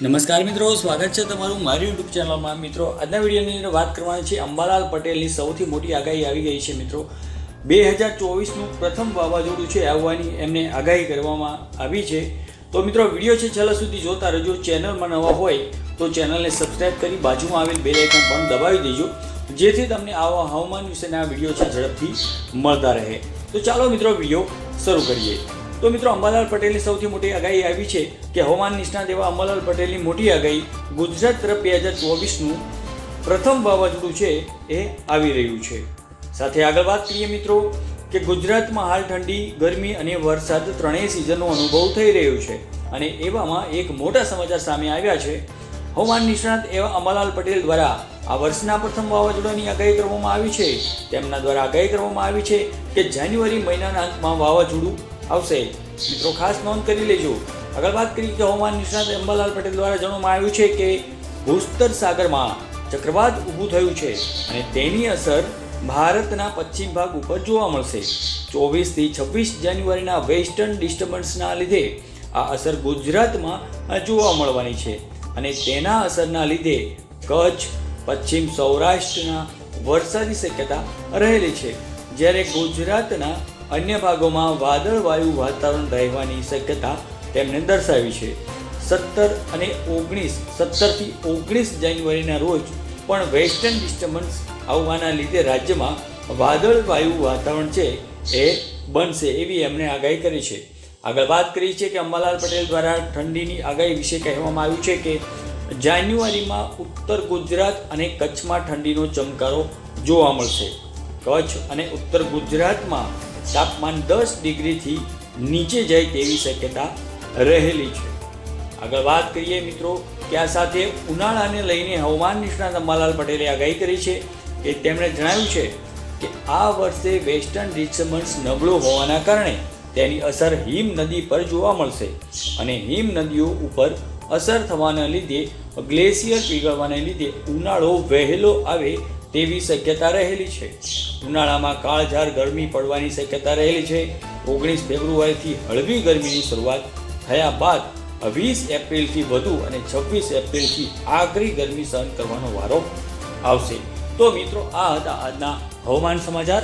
નમસ્કાર મિત્રો, સ્વાગત છે તમારું મારી યુટ્યુબ ચેનલમાં. મિત્રો, આજના વિડીયોની અંદર વાત કરવાની છે અંબાલાલ પટેલની સૌથી મોટી આગાહી આવી ગઈ છે મિત્રો. બે હજાર ચોવીસનું પ્રથમ વાવાઝોડું છે આવવાની એમને આગાહી કરવામાં આવી છે. તો મિત્રો, વીડિયો છે છેલ્લા સુધી જોતા રહેજો. ચેનલમાં નવા હોય તો ચેનલને સબસ્ક્રાઈબ કરી બાજુમાં આવેલ બે આઇકન પણ દબાવી દેજો. જેથી તમને આવા હવામાન વિશેના વીડિયો છે ઝડપથી મળતા રહે. તો ચાલો મિત્રો, વીડિયો શરૂ કરીએ. તો મિત્રો અંબાલાલ પટેલની સૌથી મોટી આગાહી આવી છે કે હવામાન નિષ્ણાત એવા અંબાલાલ પટેલની મોટી આગાહી ગુજરાત તરફ બે હજાર ચોવીસનું પ્રથમ વાવાઝોડું છે એ આવી રહ્યું છે. સાથે આગળ વાત કરીએ મિત્રો કે ગુજરાતમાં હાલ ઠંડી, ગરમી અને વરસાદ ત્રણેય સિઝનનો અનુભવ થઈ રહ્યો છે અને એવામાં એક મોટા સમાચાર સામે આવ્યા છે. હવામાન નિષ્ણાત એવા અંબાલાલ પટેલ દ્વારા આ વર્ષના પ્રથમ વાવાઝોડાની આગાહી કરવામાં આવી છે. તેમના દ્વારા આગાહી કરવામાં આવી છે કે જાન્યુઆરી મહિનાના અંતમાં વાવાઝોડું આવશે. મિત્રો, ખાસ નોંધ કરી લેજો. આગળ વાત કરી કે હવામાન નિષ્ણાત અંબાલાલ પટેલ દ્વારા જણાવવામાં આવ્યું છે કે ભૂસ્તર સાગરમાં ચક્રવાત ઊભું થયું છે અને તેની અસર ભારતના પશ્ચિમ ભાગ ઉપર જોવા મળશે. ચોવીસથી છવ્વીસ જાન્યુઆરીના વેસ્ટર્ન ડિસ્ટર્બન્સના લીધે આ અસર ગુજરાતમાં જોવા મળવાની છે અને તેના અસરના લીધે કચ્છ, પશ્ચિમ સૌરાષ્ટ્રના વરસાદની શક્યતા રહેલી છે. જ્યારે ગુજરાતના અન્ય ભાગોમાં વાદળવાયુ વાતાવરણ રહેવાની શક્યતા તેમણે દર્શાવી છે. સત્તર અને ઓગણીસ સત્તરથી ઓગણીસ જાન્યુઆરીના રોજ પણ વેસ્ટર્ન ડિસ્ટર્બન્સ આવવાના લીધે રાજ્યમાં વાદળવાયુ વાતાવરણ છે એ બનશે એવી એમણે આગાહી કરી છે. આગળ વાત કરી છે કે અંબાલાલ પટેલ દ્વારા ઠંડીની આગાહી વિશે કહેવામાં આવ્યું છે કે જાન્યુઆરીમાં ઉત્તર ગુજરાત અને કચ્છમાં ઠંડીનો ચમકારો જોવા મળશે. કચ્છ અને ઉત્તર ગુજરાતમાં તાપમાન દસ ડિગ્રીથી નીચે જાય તેવી શક્યતા રહેલી છે. આગળ વાત કરીએ મિત્રો કે આ સાથે ઉનાળાને લઈને હવામાન નિષ્ણાત અંબાલાલ પટેલે આગાહી કરી છે કે તેમણે જણાવ્યું છે કે આ વર્ષે વેસ્ટર્ન ડિસ્ટર્બન્સ નબળો હોવાના કારણે તેની અસર હિમ નદી પર જોવા મળશે અને હિમ નદીઓ ઉપર અસર થવાના લીધે ગ્લેશિયર પીગળવાને લીધે ઉનાળો વહેલો આવે તેવી શક્યતા રહેલી છે. ઉનાળામાં કાળઝાળ ગરમી પડવાની શક્યતા રહેલી છે. ઓગણીસ ફેબ્રુઆરીથી હળવી ગરમીની શરૂઆત થયા બાદ વીસ એપ્રિલથી વધુ અને છવ્વીસ એપ્રિલથી આકરી ગરમી સહન કરવાનો વારો આવશે. તો મિત્રો, આ હતા આજના હવામાન સમાચાર.